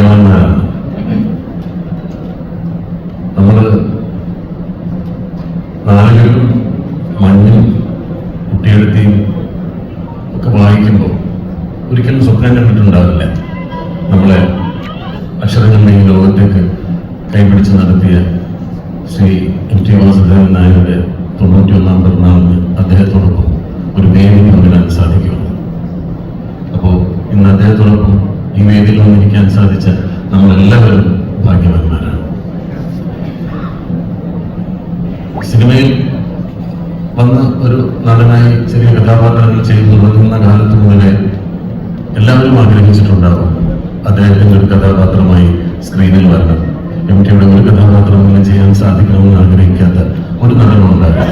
ഭാഗ്യവാന്മാരാണ് നമ്മൾ നാലുകളും മഞ്ഞും കുട്ടിയെടുത്തിയും ഒക്കെ വായിക്കുമ്പോൾ ഒരിക്കലും സ്വപ്നം കണ്ടിട്ടുണ്ടാവില്ല. നമ്മളെ അക്ഷരങ്ങളുടെ ഈ ലോകത്തേക്ക് കൈപിടിച്ച് നടത്തിയ ശ്രീ എം ടി വാസുദേവൻ നായരുടെ തൊണ്ണൂറ്റി ഒന്നാം പിറന്നാളിന് അദ്ദേഹത്തോടൊപ്പം ഒരു വേദി പങ്കിടാൻ സാധിക്കുമെന്ന് അപ്പോൾ ഇന്ന് അദ്ദേഹത്തോടൊപ്പം വന്നിരിക്കാൻ സാധിച്ച നമ്മളെല്ലാവരും ഭാഗ്യവാന്മാരാണ്. സിനിമയിൽ വന്ന് ഒരു നടനായി ചെറിയ കഥാപാത്രങ്ങൾ ചെയ്തു തുടങ്ങുന്ന കാലത്ത് മുതലേ എല്ലാവരും ആഗ്രഹിച്ചിട്ടുണ്ടാവും അദ്ദേഹത്തിന്റെ ഒരു കഥാപാത്രമായി സ്ക്രീനിൽ വരണം. എം ടിയുടെ ഒരു കഥാപാത്രമെങ്കിലും ചെയ്യാൻ സാധിക്കണമെന്ന് ആഗ്രഹിക്കാത്ത ഒരു നടനും ഉണ്ടാവില്ല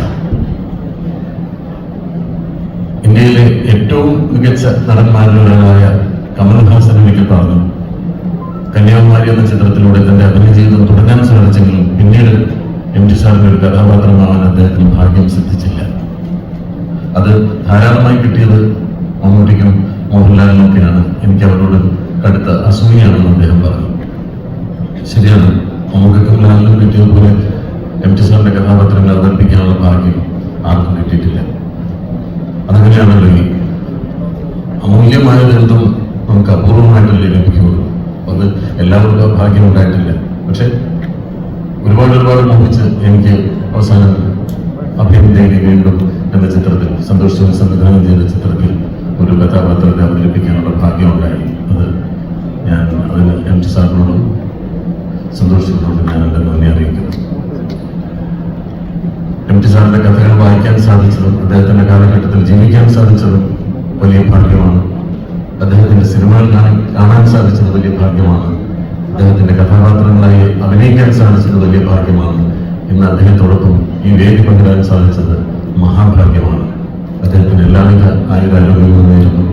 ഇന്ത്യയിലെ ഏറ്റവും മികച്ച നടന്മാരുടെ ഒരാളായ കമൽഹാസൻ എനിക്ക് പറഞ്ഞു കന്യാകുമാരി എന്ന ചിത്രത്തിലൂടെ തന്റെ അഭിനയ ജീവിതം തുടങ്ങാൻ സാധിച്ചെങ്കിലും പിന്നീട് എം ടി സാറിന്റെ ഒരു കഥാപാത്രമാവാൻ അദ്ദേഹത്തിന് ഭാഗ്യം സിദ്ധിച്ചില്ല. അത് ധാരാളമായി കിട്ടിയത് മമ്മൂട്ടിക്കും മോഹൻലാലിനും ഒക്കെയാണ് എനിക്ക് അവരോട് കടുത്ത അസൂയാണെന്ന് അദ്ദേഹം പറഞ്ഞു. ശരിയാണ് മമ്മൂക്കും ലാലിനും കിട്ടിയതുപോലെ എം ടി സാറിന്റെ കഥാപാത്രങ്ങൾ അവതരിപ്പിക്കാനുള്ള ഭാഗ്യം ആർക്കും കിട്ടിയിട്ടില്ല. അതങ്ങനെയാണല്ലോ ഈ അമൂല്യമായതെന്തും നമുക്ക് അപൂർവമായിട്ടല്ലേ ലഭിക്കുകയുള്ളൂ അത് എല്ലാവർക്കും ആ ഭാഗ്യം ഉണ്ടായിട്ടില്ല. പക്ഷെ ഒരുപാട് ഒരുപാട് മോഹിച്ച് എനിക്ക് അവസാനം തേടി വീണ്ടും എന്ന ചിത്രത്തിൽ സന്തോഷ് ജോൺ സംവിധാനം ചെയ്ത ചിത്രത്തിൽ ഒരു കഥാപാത്രത്തെ അവതരിപ്പിക്കാനുള്ള ഭാഗ്യം ഉണ്ടായി. അത് ഞാൻ അതിന് എം ടി സാറിനോടും സന്തോഷത്തോടും ഞാൻ എന്റെ നന്ദി അറിയിക്കുന്നു. എം ടി സാറിന്റെ കഥകൾ വായിക്കാൻ സാധിച്ചതും അദ്ദേഹത്തിന്റെ കാലഘട്ടത്തിൽ ജീവിക്കാൻ സാധിച്ചതും വലിയ ഭാഗ്യമാണ്. അദ്ദേഹത്തിന്റെ സിനിമകൾ കാണാൻ സാധിച്ചത് വലിയ ഭാഗ്യമാണ്. അദ്ദേഹത്തിന്റെ കഥാപാത്രങ്ങളായി അഭിനയിക്കാൻ സാധിച്ചത് വലിയ ഭാഗ്യമാണ്. ഇന്ന് അദ്ദേഹത്തോടൊപ്പം ഈ വേദി പങ്കിടാൻ സാധിച്ചത് മഹാഭാഗ്യമാണ്. അദ്ദേഹത്തിന് എല്ലാവിധ ആയുരാരോഗ്യങ്ങളും നേരുന്നു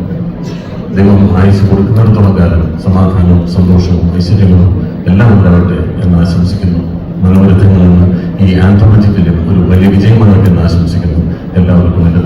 ദൈവം ആയുസ് കൊടുക്കുന്നിടത്തോളം കാലം സമാധാനവും സന്തോഷവും ഐശ്വര്യങ്ങളും എല്ലാം ഉണ്ടാവട്ടെ എന്ന് ആശംസിക്കുന്നു. മനോരഥങ്ങളെന്ന് ഈ ആന്തോളജി ഫിലിം ഒരു വലിയ വിജയമാകട്ടെ എന്ന് ആശംസിക്കുന്നു. എല്ലാവർക്കും എന്റെ